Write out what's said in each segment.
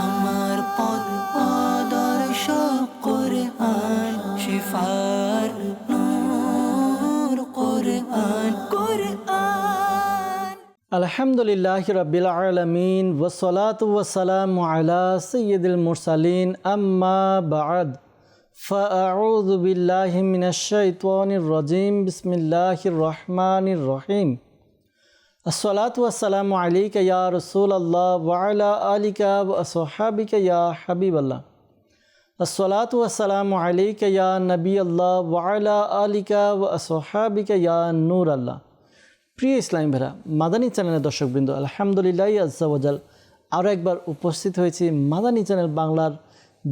আমার পথ আদর্শ কোরআন শিফার নূর কোরআন কোরআন আলহামদুলিল্লাহ রবিল আলমিন ওসলাত ওসালাম আলা সৈয়দুল মুরসালিন আম্মা বাদ فأعوذ بالله من الشيطان الرجيم بسم الله الرحمن الرحيم আসসালাতু আসসালামু আলিকা ইয়া রসুল আল্লাহ ওয়ালা আলিকা সোহাবিকা ইয়া হাবিব আল্লাহ আসসালাতু আসসালামু আলিকা ইয়া নবী আল্লাহ ওয়ালা আলিকা সোহাবিকা ইয়া নূর আল্লাহ প্রিয় ইসলাম ভেরা মাদানী চ্যানেলের দর্শকবৃন্দ, আলহামদুলিল্লাহ আজাল আরও একবার উপস্থিত হয়েছি মাদানী চ্যানেল বাংলার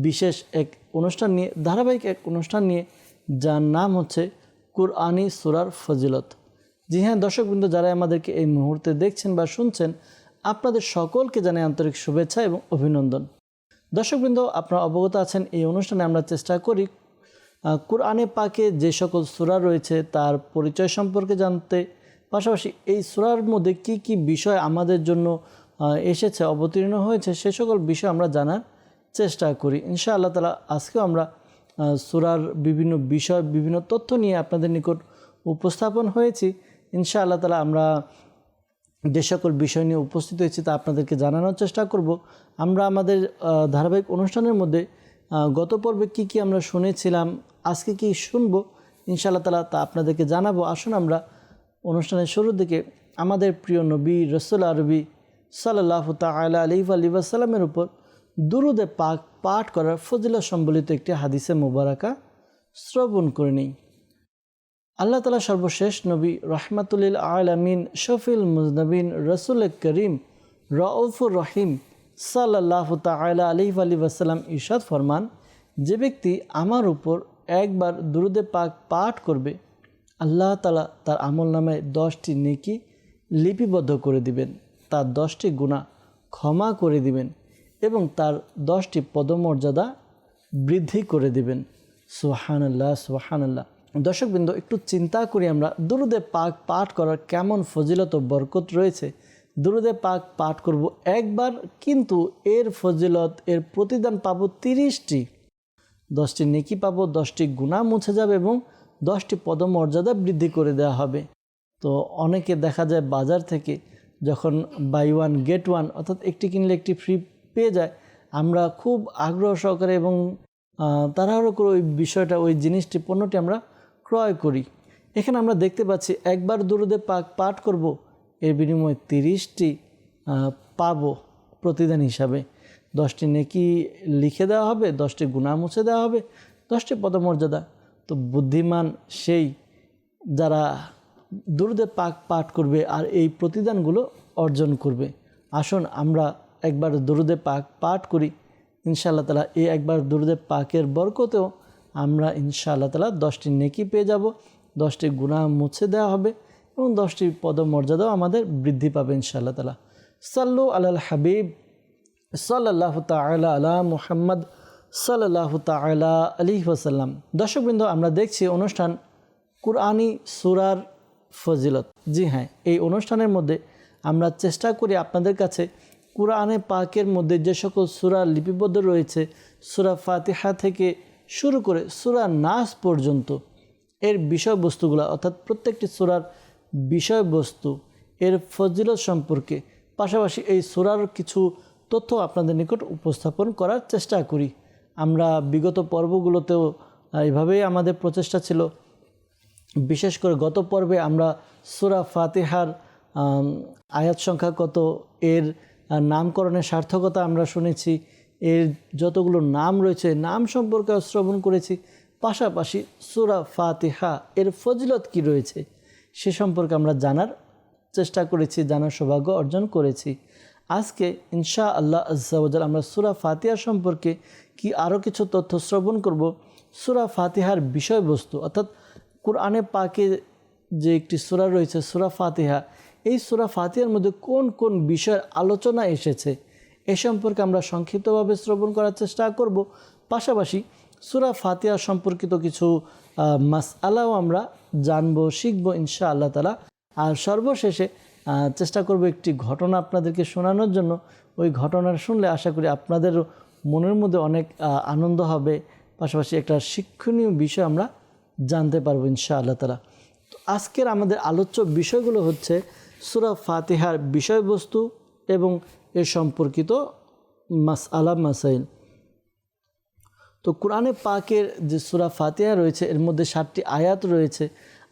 বিশেষ এক অনুষ্ঠান নিয়ে, ধারাবাহিক এক অনুষ্ঠান নিয়ে, যার নাম হচ্ছে কুরআনি সুরার ফজিলত। জি হ্যাঁ দর্শকবৃন্দ যারা আমাদেরকে এই মুহূর্তে দেখছেন বা শুনছেন, আপনাদের সকলকে জানাই আন্তরিক শুভেচ্ছা এবং অভিনন্দন। দর্শকবৃন্দ আপনারা অবগত আছেন, এই অনুষ্ঠানে আমরা চেষ্টা করি কোরআনে পাকে যে সকল সূরা রয়েছে, তার পরিচয় সম্পর্কে জানতে। পাশাপাশি এই সূরার মধ্যে কি কি বিষয় আমাদের জন্য এসেছে, অবতীর্ণ হয়েছে, সে সকল বিষয় আমরা জানার চেষ্টা করি। ইনশা আল্লাহ তালা আজকেও আমরা সূরার বিভিন্ন বিষয়, বিভিন্ন তথ্য নিয়ে আপনাদের নিকট উপস্থাপন হয়েছি। ইনশা আল্লাহ তালা আমরা যে সকল বিষয় নিয়ে উপস্থিত হয়েছি তা আপনাদেরকে জানানোর চেষ্টা করব। আমরা আমাদের ধারাবাহিক অনুষ্ঠানের মধ্যে গত পর্বে কি কি আমরা শুনেছিলাম, আজকে কি শুনব ইনশাআল্লাহ তালা তা আপনাদেরকে জানাব। আসুন আমরা অনুষ্ঠানের শুরুর দিকে আমাদের প্রিয় নবী রসুল আরবি সাল্লাহ তালা আলি আলী সাল্লামের উপর দুরুদে পাক পাঠ করার ফজিলা সম্বলিত একটি হাদিসে মোবারকা শ্রবণ করে নিই। আল্লাহ তালা সর্বশেষ নবী রহমাতুল্লিল আলমিন শফিল মুজনবিন, রসুল করিম, রউফুর রহিম সাল্লাহ তালা আলি আলী ওয়াসাল্লাম ইরশাদ ফরমান, যে ব্যক্তি আমার উপর একবার দুরুদে পাক পাঠ করবে, আল্লাহ তালা তার আমল নামায় দশটি নেকি লিপিবদ্ধ করে দিবেন, তার দশটি গুণা ক্ষমা করে দিবেন এবং তার দশটি পদমর্যাদা বৃদ্ধি করে দিবেন। সুহান আল্লাহ সুহান আল্লাহ দর্শকবৃন্দ, একটু চিন্তা করি আমরা, দুরুদে পাক পাঠ করার কেমন ফজিলত বরকত রয়েছে? দুরুদে পাক পাঠ করব একবার, কিন্তু এর ফজিলত, এর প্রতিদান পাবো তিরিশটি। দশটি নেকি পাবো, দশটি গুণা মুছে যাবে এবং দশটি পদমর্যাদা বৃদ্ধি করে দেওয়া হবে। তো অনেকে দেখা যায় বাজার থেকে যখন বাই ওয়ান গেট ওয়ান অর্থাৎ একটি কিনলে একটি ফ্রি পেয়ে যায়, আমরা খুব আগ্রহ সহকারে এবং তাড়াহুড়ো করে ওই বিষয়টা, ওই জিনিসটি, পণ্যটি আমরা ক্রয় করি। এখানে আমরা দেখতে পাচ্ছি একবার দুরুদে পাক পাঠ করব, এর বিনিময়ে তিরিশটি পাবো প্রতিদান হিসাবে। দশটি নেকি লিখে দেওয়া হবে, দশটি গুণা মুছে দেওয়া হবে, দশটি পদমর্যাদা। তো বুদ্ধিমান সেই যারা দুরুদে পাক পাঠ করবে আর এই প্রতিদানগুলো অর্জন করবে। আসুন আমরা একবার দুরুদে পাক পাঠ করি। ইনশাআল্লাহ তালা এই একবার দুরুদে পাকের বরকতেও আমরা ইনশাআল্লাহ তালা দশটি নেকি পেয়ে যাব, দশটি গুণা মুছে দেওয়া হবে এবং দশটি পদমর্যাদাও আমাদের বৃদ্ধি পাবে ইনশাআল্লাহ তালা সাল্লু আলাল হাবিব সাল্লাহ তালা আলা মুহাম্মদ সাল্লাহ তালা আলী ওসাল্লাম দর্শকবৃন্দ, আমরা দেখছি অনুষ্ঠান কুরআনি সুরার ফজিলত। জি হ্যাঁ এই অনুষ্ঠানের মধ্যে আমরা চেষ্টা করি আপনাদের কাছে কুরআনে পাকের মধ্যে যে সকল সুরা লিপিবদ্ধ রয়েছে, সুরা ফাতিহা থেকে শুরু করে সুরা নাস পর্যন্ত এর বিষয়বস্তুগুলো অর্থাৎ প্রত্যেকটি সুরার বিষয়বস্তু এর ফজিলত সম্পর্কে পাশাপাশি এই সুরার কিছু তথ্য আপনাদের নিকট উপস্থাপন করার চেষ্টা করি। আমরা বিগত পর্বগুলোতেও আহ, এভাবেই আমাদের প্রচেষ্টা ছিল। বিশেষ করে গত পর্বে আমরা সুরা ফাতিহার আয়াত সংখ্যা কত এর নামকরণের সার্থকতা আমরা শুনেছি। এর যতগুলো নাম রয়েছে, নাম সম্পর্কে শ্রবণ করেছি। পাশাপাশি সুরা ফাতিহা, এর ফজিলত কি রয়েছে, সে সম্পর্কে আমরা জানার চেষ্টা করেছি, জানার সৌভাগ্য অর্জন করেছি। আজকে ইনশা আল্লাহ আজ্জাওয়াজাল আমরা সুরা ফাতিহা সম্পর্কে কি আরও কিছু তথ্য শ্রবণ করব? সুরা ফাতিহার বিষয়বস্তু, অর্থাৎ কোরআনে পাকে যে একটি সুরা রয়েছে, সুরা ফাতিহা, এই সুরা ফাতিহার মধ্যে কোন কোন বিষয়ের আলোচনা এসেছে? এ সম্পর্কে আমরা সংক্ষিপ্তভাবে শ্রবণ করার চেষ্টা করব। পাশাপাশি সুরা ফাতিহা সম্পর্কিত কিছু মাস আলাও আমরা জানব, শিখব ইনশা আল্লাহ তালা আর সর্বশেষে চেষ্টা করব একটি ঘটনা আপনাদেরকে শোনানোর জন্য। ওই ঘটনাটা শুনলে আশা করি আপনাদের মনের মধ্যে অনেক আনন্দ হবে। পাশাপাশি একটা শিক্ষণীয় বিষয় আমরা জানতে পারব ইনশা আল্লাহ তালা তো আজকের আমাদের আলোচ্য বিষয়গুলো হচ্ছে সুরা ফাতিহার বিষয়বস্তু এবং এর সম্পর্কিত মাস আলা মাসাইল। তো কোরআনে পাকের যে সুরা ফাতিহা রয়েছে, এর মধ্যে ষাটটি আয়াত রয়েছে।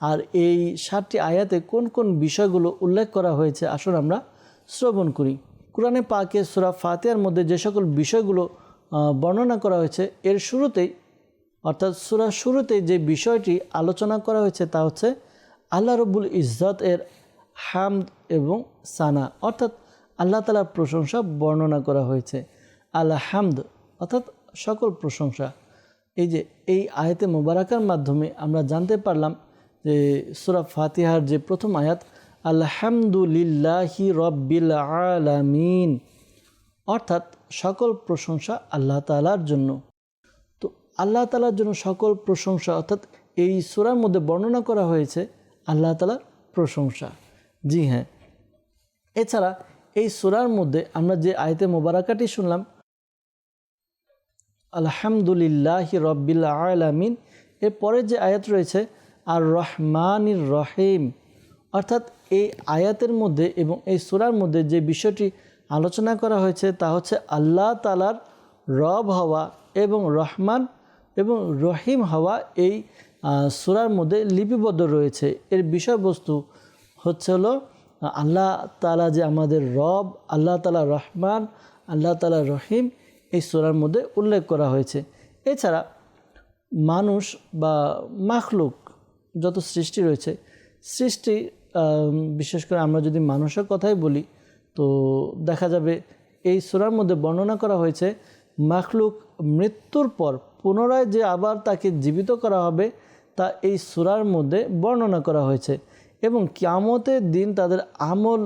আর এই ষাটটি আয়াতে কোন কোন বিষয়গুলো উল্লেখ করা হয়েছে, আসুন আমরা শ্রবণ করি। কোরআনে পাকের সুরা ফাতিহার মধ্যে যে সকল বিষয়গুলো বর্ণনা করা হয়েছে, এর শুরুতেই, অর্থাৎ সুরা শুরুতেই যে বিষয়টি আলোচনা করা হয়েছে, তা হচ্ছে আল্লাহ রব্বুল ইজ্জত এর হামদ এবং সানা। অর্থাৎ আল্লাহ তালার প্রশংসা বর্ণনা করা হয়েছে। আল্লাহ হামদ অর্থাৎ সকল প্রশংসা। এই যে, এই আয়াতে মোবারকার মাধ্যমে আমরা জানতে পারলাম যে, সুরা ফাতিহার যে প্রথম আয়াত, আলহামদুলিল্লাহি রব্বিল আলামিন, অর্থাৎ সকল প্রশংসা আল্লাহ তালার জন্য। তো আল্লাহ তালার জন্য সকল প্রশংসা, অর্থাৎ এই সুরার মধ্যে বর্ণনা করা হয়েছে আল্লাহ তালার প্রশংসা। জি হ্যাঁ। এছাড়া এই সুরার মধ্যে আমরা যে আয়তে মোবারকাটি শুনলাম, আলহামদুলিল্লাহ রব্বিল আলামিন, এর পরে যে আয়াত রয়েছে আর রহমানির রহিম। অর্থাৎ এই আয়াতের মধ্যে এবং এই সুরার মধ্যে যে বিষয়টি আলোচনা করা হয়েছে, তা হচ্ছে আল্লাহ তালার রব হওয়া এবং রহমান এবং রহিম হওয়া এই সুরার মধ্যে লিপিবদ্ধ রয়েছে। এর বিষয়বস্তু হচ্ছে হলো আল্লাহ তালা যে আমাদের রব, আল্লাহ তালা রহমান, আল্লাহ তালা রহিম এই সুরার মধ্যে উল্লেখ করা হয়েছে। এছাড়া মানুষ বা মাখলুক যত সৃষ্টি রয়েছে, সৃষ্টি বিশেষ করে আমরা যদি মানুষের কথাই বলি, তো দেখা যাবে এই সুরার মধ্যে বর্ণনা করা হয়েছে, মাখলুক মৃত্যুর পর পুনরায় যে আবার তাকে জীবিত করা হবে, তা এই সুরার মধ্যে বর্ণনা করা হয়েছে। এবং কিয়ামতের দিন তাদের আমল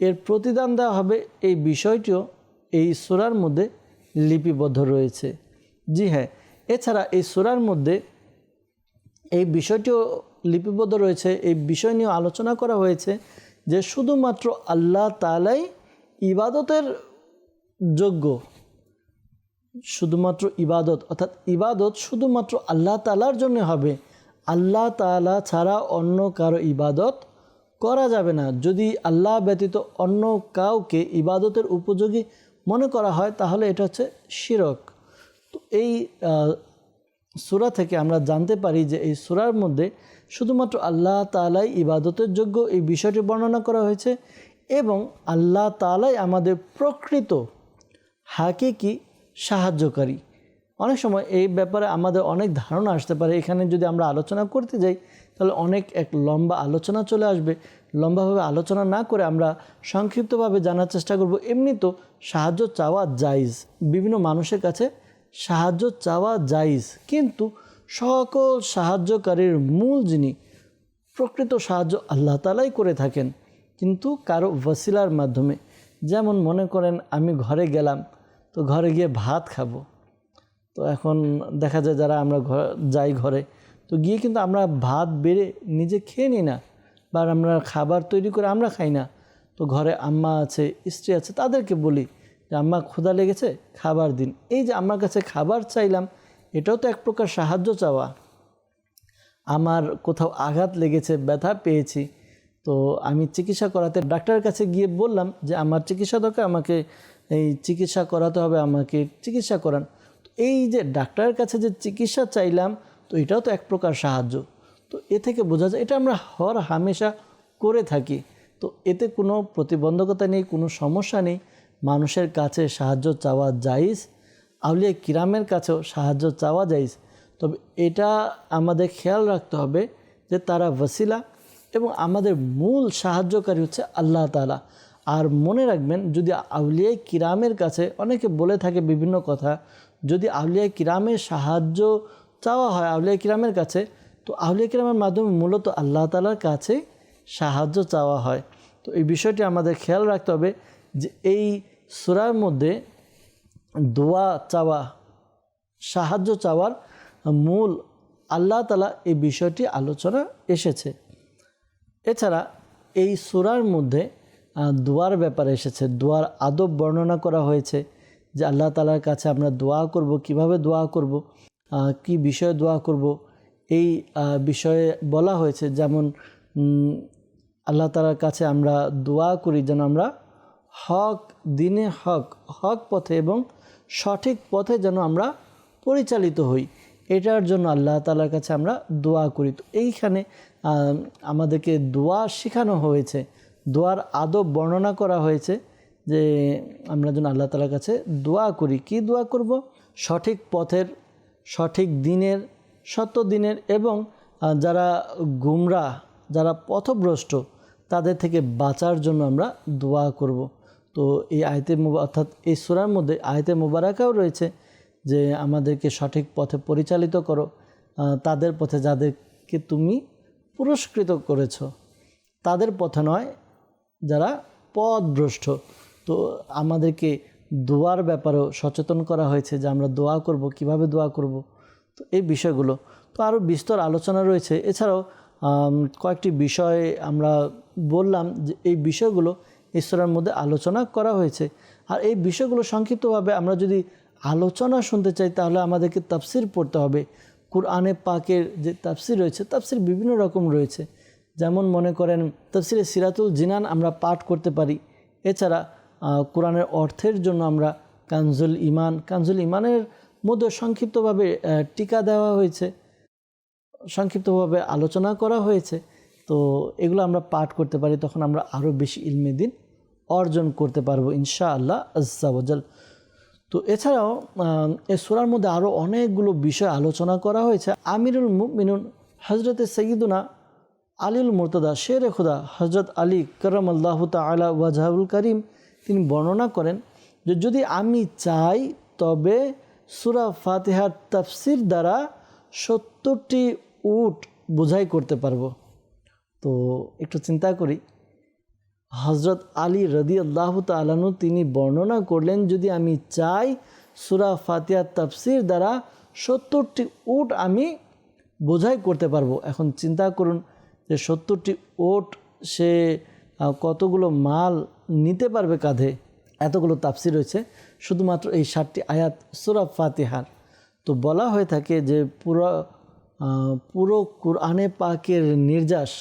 এর প্রতিদান দেওয়া হবে। এই বিষয়টিও এই সুরার মধ্যে লিপিবদ্ধ রয়েছে। জি হ্যাঁ এছাড়া এই সুরার মধ্যে এই বিষয়টিও লিপিবদ্ধ রয়েছে। এই বিষয় নিয়ে আলোচনা করা হয়েছে যে শুধুমাত্র আল্লাহ তালাই ইবাদতের যোগ্য, শুধুমাত্র ইবাদত, অর্থাৎ ইবাদত শুধুমাত্র আল্লাহ তালার জন্য হবে আল্লাহ তালা ছাড়া অন্য কারও ইবাদত করা যাবে না। যদি আল্লাহ ব্যতীত অন্য কাউকে ইবাদতের উপযোগী মনে করা হয়, তাহলে এটা হচ্ছে শিরক। তো এই সূরা থেকে আমরা জানতে পারি যে এই সুরার মধ্যে শুধুমাত্র আল্লাহ তালাই ইবাদতের যোগ্য এই বিষয়টি বর্ণনা করা হয়েছে এবং আল্লাহ তালাই আমাদের প্রকৃত হাকিকি সাহায্যকারী। অনেক সময় এই ব্যাপারে আমাদের অনেক ধারণা আসতে পারে। এখানে যদি আমরা আলোচনা করতে যাই, তাহলে অনেক এক লম্বা আলোচনা চলে আসবে। লম্বাভাবে আলোচনা না করে আমরা সংক্ষিপ্তভাবে জানার চেষ্টা করব। এমনি তো সাহায্য চাওয়া জায়জ। বিভিন্ন মানুষের কাছে সাহায্য চাওয়া জায়জ। কিন্তু সকল সাহায্যকারীর মূল যিনি প্রকৃত সাহায্য আল্লাহ তালাই করে থাকেন, কিন্তু কারও ওয়াসিলার মাধ্যমে। যেমন মনে করেন, আমি ঘরে গেলাম, তো ঘরে গিয়ে ভাত খাব। তো এখন দেখা যায় যারা আমরা ঘর যাই ঘরে, তো গিয়ে কিন্তু আমরা ভাত বেড়ে নিজে খেয়ে নিই না বা আমরা খাবার তৈরি করে আমরা খাই না। তো ঘরে আম্মা আছে, স্ত্রী আছে, তাদেরকে বলি যে, আম্মা, ক্ষুধা লেগেছে, খাবার দিন। এই যে আমার কাছে খাবার চাইলাম, এটাও তো এক প্রকার সাহায্য চাওয়া। আমার কোথাও আঘাত লেগেছে, ব্যথা পেয়েছি, তো আমি চিকিৎসা করাতে ডাক্তারের কাছে গিয়ে বললাম যে, আমার চিকিৎসা দরকার, আমাকে এই চিকিৎসা করাতে হবে, আমাকে চিকিৎসা করান। এই যে ডাক্তারের কাছে যে চিকিৎসা চাইলাম, তো এটাও তো এক প্রকার সাহায্য। তো এ থেকে বোঝা যায়, এটা আমরা হর হামেশা করে থাকি। তো এতে কোনো প্রতিবন্ধকতা নেই, কোনো সমস্যা নেই। মানুষের কাছে সাহায্য চাওয়া জাইজ আউলিয়া কিরামের কাছেও সাহায্য চাওয়া যাইজ তবে এটা আমাদের খেয়াল রাখতে হবে যে তারা ভসিলা এবং আমাদের মূল সাহায্যকারী হচ্ছে আল্লাহ তালা আর মনে রাখবেন, যদি আউলিয়া কিরামের কাছে অনেকে বলে থাকে বিভিন্ন কথা যদি আউলিয়া কিরামের সাহায্য চাওয়া হয়, আউলিয়া কিরামের কাছে, তো আউলিয়া কিরামের মাধ্যমে মূলত আল্লাহ তালার কাছে সাহায্য চাওয়া হয়। তো এই বিষয়টি আমাদের খেয়াল রাখতে হবে যে এই সুরার মধ্যে দোয়া চাওয়া, সাহায্য চাওয়ার মূল আল্লাহ তালা এই বিষয়টি আলোচনা এসেছে। এছাড়া এই সুরার মধ্যে দোয়ার ব্যাপারে এসেছে, দোয়ার আদব বর্ণনা করা হয়েছে। যে আল্লাহ তালার কাছে আমরা দোয়া করব, কীভাবে দোয়া করব কি বিষয়ে দোয়া করব, এই বিষয়ে বলা হয়েছে। যেমন আল্লাহ তালার কাছে আমরা দোয়া করি যেন আমরা হক, দিনে হক হক পথে এবং সঠিক পথে যেন আমরা পরিচালিত হই। এটার জন্য আল্লাহ তালার কাছে আমরা দোয়া করি। তো এইখানে আমাদেরকে দোয়া শেখানো হয়েছে। দোয়ার আদব বর্ণনা করা হয়েছে। যে আমরা যেন আল্লাহ তালার কাছে দোয়া করি। কি দোয়া করব? সঠিক পথের, সঠিক দিনের, সত্য দিনের এবং যারা গুমরা, যারা পথভ্রষ্ট, তাদের থেকে বাঁচার জন্য আমরা দোয়া করব। তো এই আয়তে অর্থাৎ এই সুরার মধ্যে আয়তে মুবারাকাও রয়েছে যে আমাদেরকে সঠিক পথে পরিচালিত করো। তাদের পথে যাদেরকে তুমি পুরস্কৃত করেছ, তাদের পথে নয়, যারা পথভ্রষ্ট। তো আমাদেরকে দোয়ার ব্যাপারেও সচেতন করা হয়েছে যে আমরা দোয়া করব, কীভাবে দোয়া করব, তো এই বিষয়গুলো। তো আরও বিস্তর আলোচনা রয়েছে। এছাড়াও কয়েকটি বিষয় আমরা বললাম যে এই বিষয়গুলো ঈশ্বরের মধ্যে আলোচনা করা হয়েছে। আর এই বিষয়গুলো সংক্ষিপ্তভাবে আমরা যদি আলোচনা শুনতে চাই, তাহলে আমাদেরকে তাফসির পড়তে হবে। কুরআনে পাকের যে তাফসির রয়েছে, তাফসির বিভিন্ন রকম রয়েছে। যেমন মনে করেন, তফসিরে সিরাতুল জিনান আমরা পাঠ করতে পারি। এছাড়া কোরআনের অর্থের জন্য আমরা কানজুল ইমান কানজুল ইমানের মধ্যে সংক্ষিপ্তভাবে টিকা দেওয়া হয়েছে, সংক্ষিপ্তভাবে আলোচনা করা হয়েছে। তো এগুলো আমরা পাঠ করতে পারি, তখন আমরা আরও বেশি ইলমে দিন অর্জন করতে পারব ইনশা আল্লাহ আজ্জাবজাল তো এছাড়াও এ সুরার মধ্যে আরও অনেকগুলো বিষয় আলোচনা করা হয়েছে। আমিরুল মিনুন হজরতে সঈদুনা আলীল মুর্তদা শের খুদা হজরত আলী করম আল্লাহ তালা ওয়াজাহুল করিম তিনি বর্ণনা করেন যে যদি আমি চাই, তবে সুরা ফাতিহার তাফসির দ্বারা সত্তরটি উট বোঝাই করতে পারব। তো একটু চিন্তা করি। হজরত আলী রদি আল্লাহ তালানু তিনি বর্ণনা করলেন, যদি আমি চাই সুরা ফাতিয়া তাফসির দ্বারা সত্তরটি উট আমি বোঝাই করতে পারব। এখন চিন্তা করুন যে সত্তরটি ওট সে কতগুলো মাল নিতে পারবে কাঁধে। এতগুলো তাপসি রয়েছে। শুধুমাত্র এই ষাটটি আয়াত, সুরা ফাতিহার। তো বলা হয়ে থাকে যে পুরো পুরো কোরআনে পাকের নির্যাস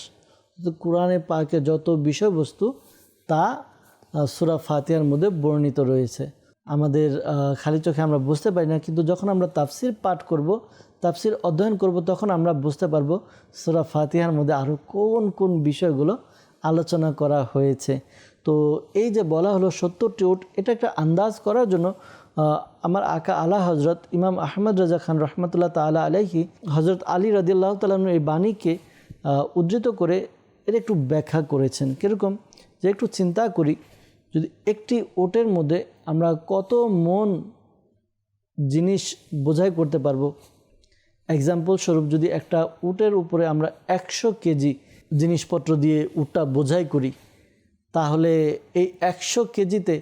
কোরআনে পাকের যত বিষয়বস্তু, তা সূরা ফাতিহার মধ্যে বর্ণিত রয়েছে। আমাদের খালি চোখে আমরা বুঝতে পারি না, কিন্তু যখন আমরা তাফসির পাঠ করব, তাফসির অধ্যয়ন করব, তখন আমরা বুঝতে পারব সূরা ফাতিহার মধ্যে আরও কোন কোন বিষয়গুলো আলোচনা করা হয়েছে। তো এই যে বলা হলো সত্তরটি উট, এটা একটা আন্দাজ করার জন্য আমার আকা আলা হজরত ইমাম আহমদ রাজা খান রহমতুল্লাহ তালা আলাইহি হজরত আলী রদিল্লাহ তালানুর এই বাণীকে উদ্ধৃত করে এর একটু ব্যাখ্যা করেছেন। কীরকম? যে একটু চিন্তা করি, যদি একটি ওটের মধ্যে আমরা কত মন জিনিস বোঝাই করতে পারব? এক্সাম্পল স্বরূপ যদি একটা উটের উপরে আমরা একশো কেজি জিনিসপত্র দিয়ে উটটা বোঝাই করি তাহলে এই একশো কেজিতে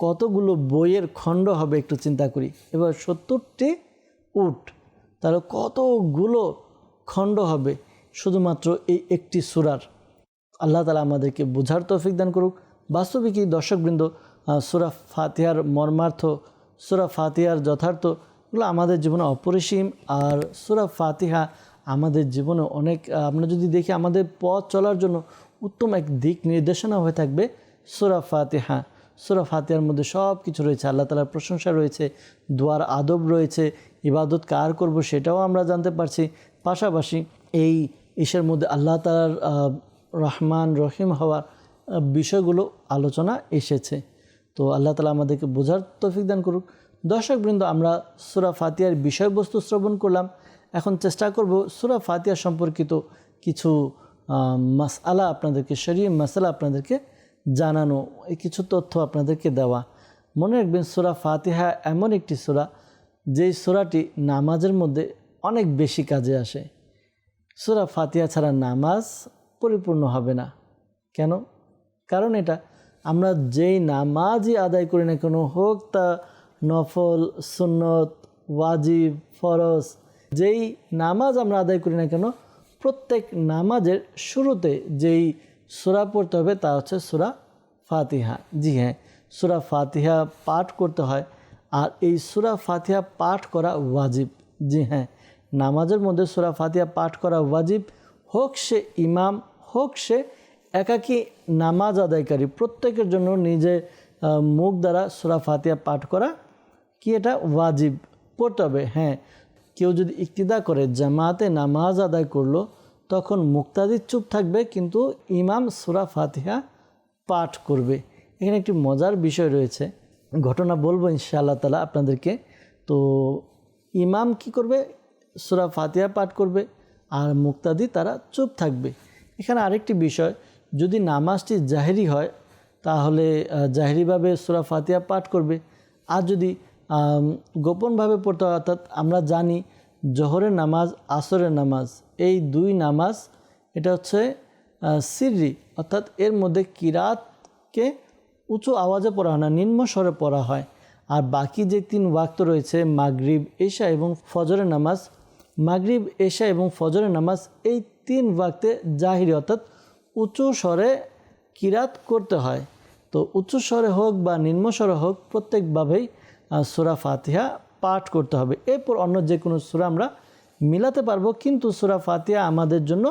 কতগুলো বইয়ের খণ্ড হবে একটু চিন্তা করি। এবার সত্তরটি উট তাহলে কতগুলো খণ্ড হবে? শুধুমাত্র এই একটি সুরার। আল্লাহ তালা আমাদেরকে বোঝার তৌফিক দান করুক। বাস্তবিকই দর্শকবৃন্দ আহ, সুরা ফাতিহার মর্মার্থ সুরা ফাতিহার যথার্থ এগুলো আমাদের জীবনে অপরিসীম। আর সুরা ফাতিহা আমাদের জীবনে অনেক আমরা যদি দেখি আমাদের পথ চলার জন্য উত্তম এক দিক নির্দেশনা হয়ে থাকবে সুরা ফাতিহা। সুরা ফাতিহার মধ্যে সব কিছু রয়েছে, আল্লাহ তালার প্রশংসা রয়েছে, দোয়ার আদব রয়েছে, ইবাদত কার করব সেটাও আমরা জানতে পারছি। পাশাপাশি এই ইসের মধ্যে আল্লাহ তালার রহমান, রহিম হওয়ার বিষয়গুলো আলোচনা এসেছে। তো আল্লাহ তালা আমাদেরকে বোঝার তৌফিক দান করুক। দর্শকবৃন্দ, আমরা সুরা ফাতিয়ার বিষয়বস্তু শ্রবণ করলাম। এখন চেষ্টা করব সুরা ফাতিয়া সম্পর্কিত কিছু মাসআলা আপনাদেরকে শরীর মাসালা আপনাদেরকে জানানো, এই কিছু তথ্য আপনাদেরকে দেওয়া। মনে রাখবেন, সুরা ফাতিহা এমন একটি সুরা, যেই সুরাটি নামাজের মধ্যে অনেক বেশি কাজে আসে। সুরা ফাতিহা ছাড়া নামাজ পরিপূর্ণ হবে না। কেন? কারণ এটা, আমরা যেই নামাজই আদায় করি না কেন, হোক তা নফল, সুন্নত, ওয়াজিব, ফরজ, যেই নামাজ আমরা আদায় করি না কেন প্রত্যেক নামাজের শুরুতে যেই সুরা পড়তে হবে তা হচ্ছে সুরা ফাতিহা। জি হ্যাঁ সুরা ফাতিহা পাঠ করতে হয় আর এই সুরা ফাতিহা পাঠ করা ওয়াজিব। জি হ্যাঁ নামাজের মধ্যে সুরা ফাতিহা পাঠ করা ওয়াজিব। হোক সে ইমাম, হোক সে একাকী নামাজ আদায়কারী, প্রত্যেকের জন্য নিজে মুখ দ্বারা সুরা ফাতিহা পাঠ করা কি এটা ওয়াজিব? পড়তে হবে। হ্যাঁ কেউ যদি ইক্তিদা করে জামাতে নামাজ আদায় করল, তখন মুক্তাদি চুপ থাকবে, কিন্তু ইমাম সুরা ফাতিহা পাঠ করবে। এখানে একটি মজার বিষয় রয়েছে। ঘটনা বলব ইনশাআল্লাহ তালা আপনাদেরকে। তো ইমাম কি করবে? সুরা ফাতিহা পাঠ করবে, আর মুক্তাদি তারা চুপ থাকবে। এখানে আরেকটি বিষয়, যদি নামাজটি জাহেরি হয়, তাহলে জাহেরিভাবে সুরা ফাতিহা পাঠ করবে। আর যদি গোপনভাবে পড়তে হয়, অর্থাৎ আমরা জানি জোহরের নামাজ, আসরের নামাজ, এই দুই নামাজ, এটা হচ্ছে সিররি, অর্থাৎ এর মধ্যে কিরাতকে উঁচু আওয়াজে পড়া হয় না, নিম্ন স্বরে পড়া হয়। আর বাকি যে তিন ওয়াক্ত রয়েছে, মাগরিব, এশা এবং ফজরের নামাজ, মাগরিব, এশা এবং ফজরের নামাজ, এই তিন ওয়াক্তে জাহিরি, অর্থাৎ উঁচু স্বরে কিরাত করতে হয়। তো উচ্চ স্বরে হোক বা নিম্ন স্বরে হোক, প্রত্যেকভাবেই সূরা ফাতিহা পাঠ করতে হবে। এরপর অন্য যে কোনো সূরা আমরা মিলাতে পারব, কিন্তু সূরা ফাতিহা আমাদের জন্য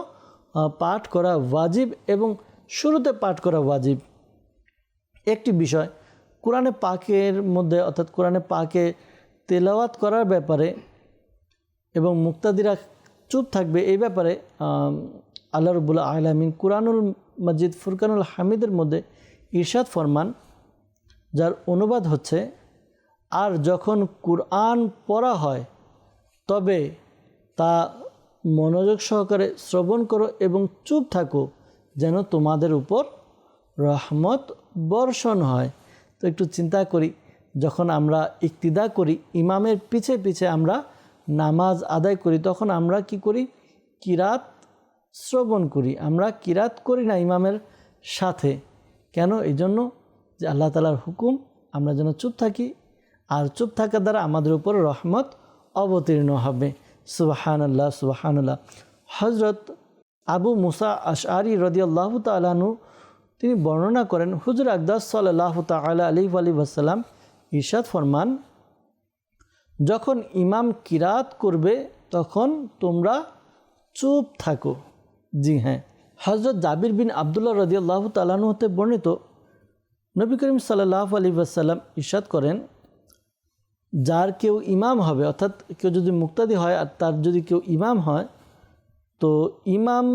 পাঠ করা ওয়াজিব এবং শুরুতে পাঠ করা ওয়াজিব। একটি বিষয়, কোরআনে পাকের মধ্যে, অর্থাৎ কোরআনে পাকে তেলাওয়াত করার ব্যাপারে এবং মুক্তাদিরা চুপ থাকবে এই ব্যাপারে আল্লাহ রবুল্লা আলমিন কুরআনুল মজিদ ফুরকানুল হামিদের মধ্যে ইরশাদ ফরমান, যার অনুবাদ হচ্ছে আর যখন কুরআন পড়া হয়, তবে তা মনোযোগ সহকারে শ্রবণ করো এবং চুপ থাকো যেন তোমাদের উপর রহমত বর্ষণ হয়। তো একটু চিন্তা করি, যখন আমরা ইক্তিদা করি, ইমামের পিছে পিছে আমরা নামাজ আদায় করি, তখন আমরা কি করি? কিরাত শ্রবণ করি। আমরা কিরাত করি না ইমামের সাথে। কেন? এই জন্য যে আল্লাহ তালার হুকুম, আমরা যেন চুপ থাকি আর চুপ থাকার দ্বারা আমাদের উপর রহমত অবতীর্ণ হবে। সুবাহান আল্লাহ সুবাহান আল্লাহ হজরত আবু মুসা আশআরি রদিয়াল্লাহ তালানু তিনি বর্ণনা করেন, হুজুর আকদাস সাল্লাহ তালা আলি আলী ওয়াসাল্লাম ইরশাদ ফরমান, যখন ইমাম কিরাত করবে, তখন তোমরা চুপ থাকো। জি হ্যাঁ। হজরত জাবির বিন আবদুল্লাহ রদিয়াল্লাহ তালানু হতে বর্ণিত, নবী করিম সাল্লাহ আলী ওয়াসাল্লাম ইরশাদ করেন যার কেউ ইমাম হবে, অর্থাৎ কেউ যদি মুক্তাদি হয় আর তার যদি কেউ ইমাম হয়, তো ইমাম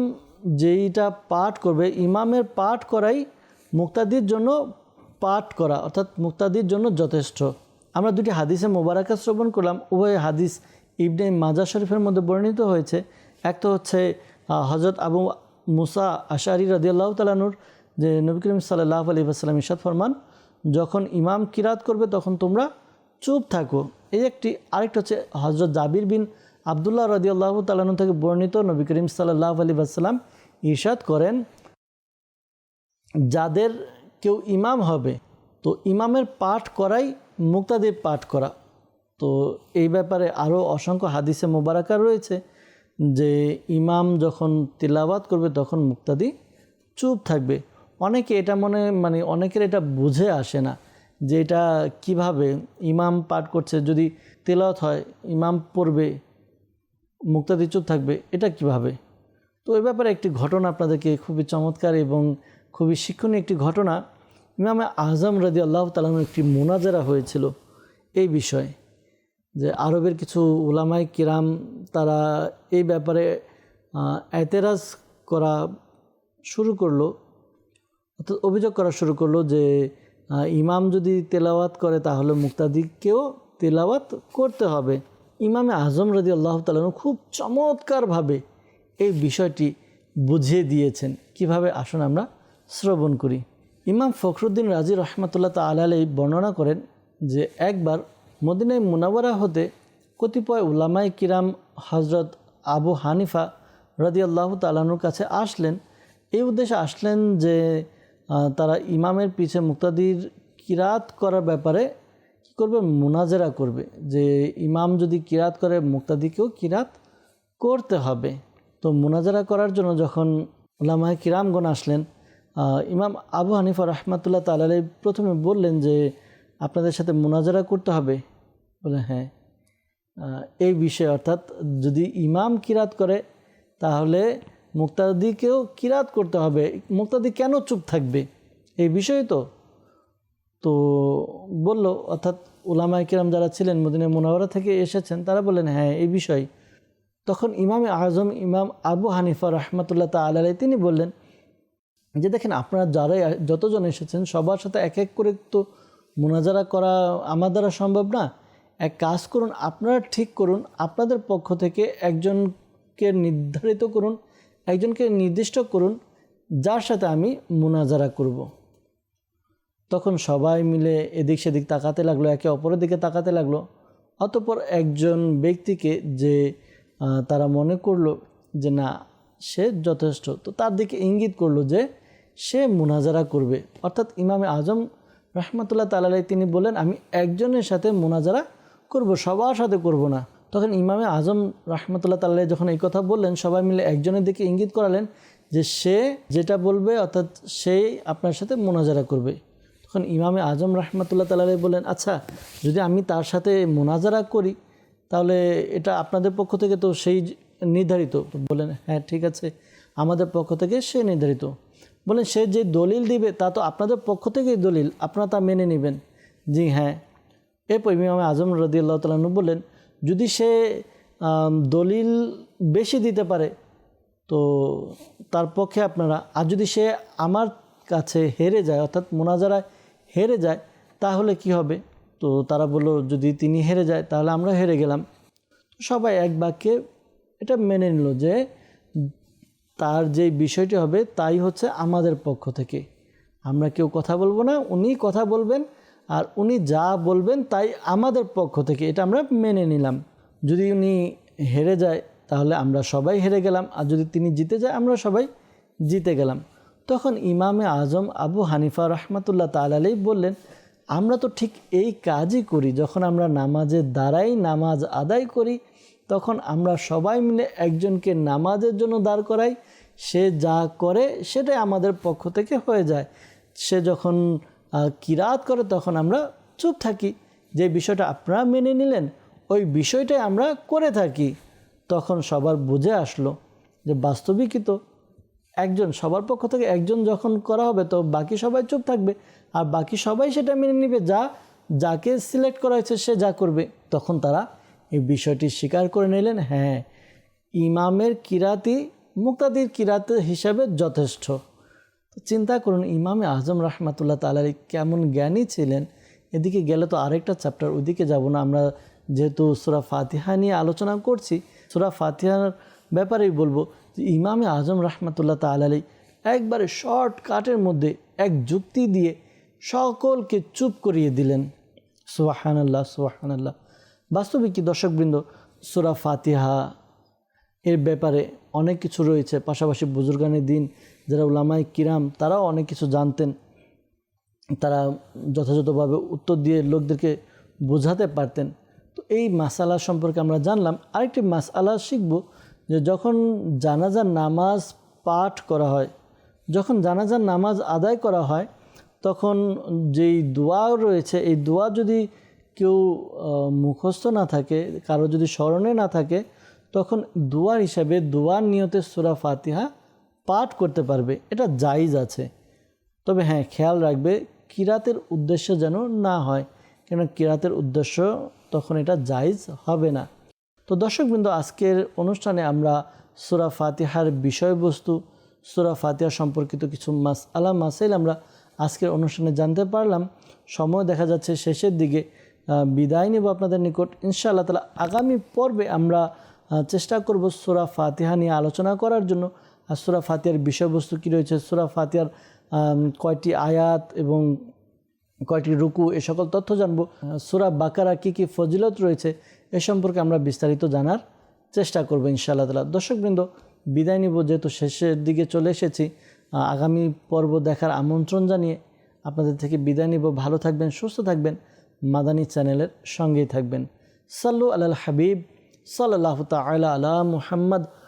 যেইটা পাঠ করবে, ইমামের পাঠ করাই মুক্তাদির জন্য পাঠ করা, অর্থাৎ মুক্তাদির জন্য যথেষ্ট। আমরা দুটি হাদিসে মোবারকা শ্রবণ করলাম, উভয় হাদিস ইবনে মাজা শরীফের মধ্যে বর্ণিত হয়েছে। এক তো হচ্ছে হজরত আবু মুসা আশারি রদিয়াল্লাহ তালানুর যে নবী করিম সাল্লাহ আলী আসসালাম ইসাদ ফরমান, যখন ইমাম কিরাত করবে তখন তোমরা চুপ থাকো। এই একটি আরেকটা হচ্ছে হজরত জাবির বিন আবদুল্লাহ রদিয়াল্লাহ তালানু থেকে বর্ণিত নবী করিম সাল্লাহ আলী আসসালাম ইরশাদ করেন, যাদের কেউ ইমাম হবে, তো ইমামের পাঠ করাই মুক্তাদির পাঠ করা। তো এই ব্যাপারে আরও অসংখ্য হাদিসে মোবারকা রয়েছে যে ইমাম যখন তিলাবাত করবে তখন মুক্তাদি চুপ থাকবে। অনেকে এটা মনে মানে অনেকের এটা বুঝে আসে না। যে এটা কীভাবে ইমাম পাঠ করছে, যদি তেলাওয়াত হয়, ইমাম পড়বে, মুক্তাদি চুপ থাকবে, এটা কীভাবে? তো এই ব্যাপারে একটি ঘটনা আপনাদেরকে খুবই চমৎকার এবং খুবই শিক্ষণীয় একটি ঘটনা। ইমামে আজম রাজি আল্লাহ তালানোর একটি মোনাজারা হয়েছিল এই বিষয়ে যে আরবের কিছু ওলামাই কিরাম তারা এই ব্যাপারে এতেরাজ করা শুরু করল, অর্থাৎ অভিযোগ করা শুরু করল যে ইমাম যদি তেলাওয়াত করে, তাহলে মুক্তাদিকেও তেলাওয়াত করতে হবে। ইমামে আজম রাজি আল্লাহ তালন খুব চমৎকারভাবে এই বিষয়টি বুঝিয়ে দিয়েছেন। কীভাবে? আসুন আমরা শ্রবণ করি। ইমাম ফখরুদ্দিন রাজি রহমতুল্লাহ তালাই বর্ণনা করেন যে, একবার মদিনায় মুনাওয়ারা হতে কতিপয় উলামাই কিরাম হজরত আবু হানিফা রাজি আল্লাহ তালানুর কাছে আসলেন। এই উদ্দেশ্যে আসলেন যে তারা ইমামের পিছে মুক্তাদির কিরাত করার ব্যাপারে কী করবে? মুনাজেরা করবে যে ইমাম যদি কিরাত করে, মুক্তাদিকেও কিরাত করতে হবে। তো মুনাজারা করার জন্য যখন ওলামায় কিরামগণ আসলেন ইমাম আবু হানিফা রহমাতুল্লাহ তালাই প্রথমে বললেন যে, আপনাদের সাথে মোনাজারা করতে হবে? বলে হ্যাঁ। এই বিষয়ে অর্থাৎ যদি ইমাম কিরাত করে, তাহলে মুক্তাদিকেও কিরাত করতে হবে। মুক্তাদি কেন চুপ থাকবে? এই বিষয়ে তো তো বলল, অর্থাৎ উলামায় কিরাম যারা ছিলেন মদিনা মোনাওয়ারা থেকে এসেছেন, তারা বললেন হ্যাঁ এই বিষয়। তখন ইমাম আজম, ইমাম আবু হানিফা রহমতুল্লাহ তালাই তিনি বললেন যে, দেখেন, আপনারা যারাই যতজন এসেছেন, সবার সাথে এক এক করে তো মোনাজারা করা আমার দ্বারা সম্ভব না। এক কাজ করুন, আপনারা ঠিক করুন, আপনাদের পক্ষ থেকে একজনকে নির্ধারিত করুন একজনকে নির্দিষ্ট করুন, যার সাথে আমি মোনাজারা করব। তখন সবাই মিলে এদিক সেদিক তাকাতে লাগল, একে অপরের দিকে তাকাতে লাগল। অতপর একজন ব্যক্তিকে যে তারা মনে করল যে, না, সে যথেষ্ট। তো তার দিকে ইঙ্গিত করল যে, সে মুনাজারা করবে। অর্থাৎ ইমামে আজম রহমতুল্লাহ তালাই তিনি বলেন, আমি একজনের সাথে মোনাজারা করব, সবার সাথে করব না। তখন ইমামে আজম রহমতুল্লাহ তাল্লাহ যখন এই কথা বললেন, সবাই মিলে একজনের দিকে ইঙ্গিত করালেন যে সে যেটা বলবে, অর্থাৎ সেই আপনার সাথে মোনাজারা করবে। তখন ইমামে আজম রহমতুল্লাহ তাল্লাহ বললেন আচ্ছা যদি আমি তার সাথে মোনাজারা করি, তাহলে এটা আপনাদের পক্ষ থেকে তো সেই নির্ধারিত। বলেন হ্যাঁ ঠিক আছে, আমাদের পক্ষ থেকে সে নির্ধারিত। বলেন সে যে দলিল দিবে, তা তো আপনাদের পক্ষ থেকেই দলিল, আপনারা তা মেনে নেবেন। জি হ্যাঁ। এরপর ইমাম আজম রদি আল্লাহ তালু বললেন যদি সে দলিল বেশি দিতে পারে, তো তার পক্ষে আপনারা, আর যদি সে আমার কাছে হেরে যায়, অর্থাৎ মোনাজারায় হেরে যায়, তাহলে কি হবে? তো তারা বলল, যদি তিনি হেরে যায়, তাহলে আমরা হেরে গেলাম। সবাই এক বাক্যে এটা মেনে নিল যে, তার যে বিষয়টি হবে, তাই হচ্ছে আমাদের পক্ষ থেকে। আমরা কেউ কথা বলব না উনি কথা বলবেন আর উনি যা বলবেন তাই আমাদের পক্ষ থেকে এটা আমরা মেনে নিলাম। যদি উনি হেরে যায়, তাহলে আমরা সবাই হেরে গেলাম। আর যদি তিনি জিতে যায়, আমরা সবাই জিতে গেলাম। তখন ইমামে আজম আবু হানিফা রহমতুল্লাহ তালাই বললেন, আমরা তো ঠিক এই কাজই করি। যখন আমরা নামাজের দ্বারাই নামাজ আদায় করি, তখন আমরা সবাই মিলে একজনকে নামাজের জন্য দাঁড় করাই। সে যা করে, সেটাই আমাদের পক্ষ থেকে হয়ে যায়। সে যখন কিরাত করে তখন আমরা চুপ থাকি। যে বিষয়টা আপনারা মেনে নিলেন, ওই বিষয়টাই আমরা করে থাকি। তখন সবার বুঝে আসলো যে বাস্তবিকই তো একজন, সবার পক্ষ থেকে একজন যখন করা হবে তো বাকি সবাই চুপ থাকবে। আর বাকি সবাই সেটা মেনে নেবে, যা, যাকে সিলেক্ট করা হয়েছে সে যা করবে। তখন তারা এই বিষয়টি স্বীকার করে নিলেন হ্যাঁ ইমামের কিরাতি, মুক্তাদির কিরাত হিসাবে যথেষ্ট। চিন্তা করুন, ইমামে আজম রহমাতুল্লাহ তালারি কেমন জ্ঞানী ছিলেন? এদিকে গেলে তো আরেকটা চ্যাপ্টার ওইদিকে যাব না। আমরা যেহেতু সুরা ফাতিহা নিয়ে আলোচনা করছি, সুরা ফাতিহার ব্যাপারেই বলব যে, ইমামে আজম রহমাতুল্লাহ তালালি একবারে শর্টকাটের মধ্যে এক যুক্তি দিয়ে সকলকে চুপ করিয়ে দিলেন। সুবাহানাল্লাহ সুবাহানাল্লাহ। বাস্তবিক কি দর্শকবৃন্দ? সুরা ফাতিহা এর ব্যাপারে অনেক কিছু রয়েছে, পাশাপাশি বুজুর্গানের দিন যারা উলামাই কিরাম, তারাও অনেক কিছু জানতেন। তারা যথাযথভাবে উত্তর দিয়ে লোকদেরকে বোঝাতে পারতেন। তো এই মাসালা সম্পর্কে আমরা জানলাম। আরেকটি মাসালা শিখব যে যখন জানাজার নামাজ পাঠ করা হয়, যখন জানাজার নামাজ আদায় করা হয়, তখন যেই দোয়া রয়েছে, এই দোয়া যদি কেউ মুখস্থ না থাকে, কারও যদি স্মরণে না থাকে, তখন দোয়ার হিসাবে দোয়ার নিয়তে সুরা ফাতিহা পাঠ করতে পারবে, এটা জাইজ আছে। তবে হ্যাঁ খেয়াল রাখবে, কিরাতের উদ্দেশ্য যেন না হয় কেন কিরাতের উদ্দেশ্য তখন এটা জাইজ হবে না। তো দর্শকবৃন্দ, আজকের অনুষ্ঠানে আমরা সুরা ফাতিহার বিষয়বস্তু, সুরা ফাতিহা সম্পর্কিত কিছু মাস আলা মাসাইল আমরা আজকের অনুষ্ঠানে জানতে পারলাম। সময় দেখা যাচ্ছে শেষের দিকে বিদায় নেব আপনাদের নিকট। ইনশাআল্লাহ তালা আগামী পর্বে আমরা চেষ্টা করব সুরা ফাতিহা নিয়ে আলোচনা করার জন্য। আর সুরা ফাতিয়ার বিষয়বস্তু কী রয়েছে? সুরা ফাতিয়ার কয়টি আয়াত এবং কয়টি রুকু, এ সকল তথ্য জানব। সুরা বাকারা কী কী ফজিলত রয়েছে, এ সম্পর্কে আমরা বিস্তারিত জানার চেষ্টা করব ইনশাআল্লাহ তালা দর্শকবৃন্দ, বিদায় নিব, যেহেতু শেষের দিকে চলে এসেছি। আগামী পর্ব দেখার আমন্ত্রণ জানিয়ে আপনাদের থেকে বিদায় নিব। ভালো থাকবেন, সুস্থ থাকবেন। মাদানী চ্যানেলের সঙ্গেই থাকবেন। সাল্লু আলাল হাবিব সাল্লাহ তালা আলা মুহাম্মদ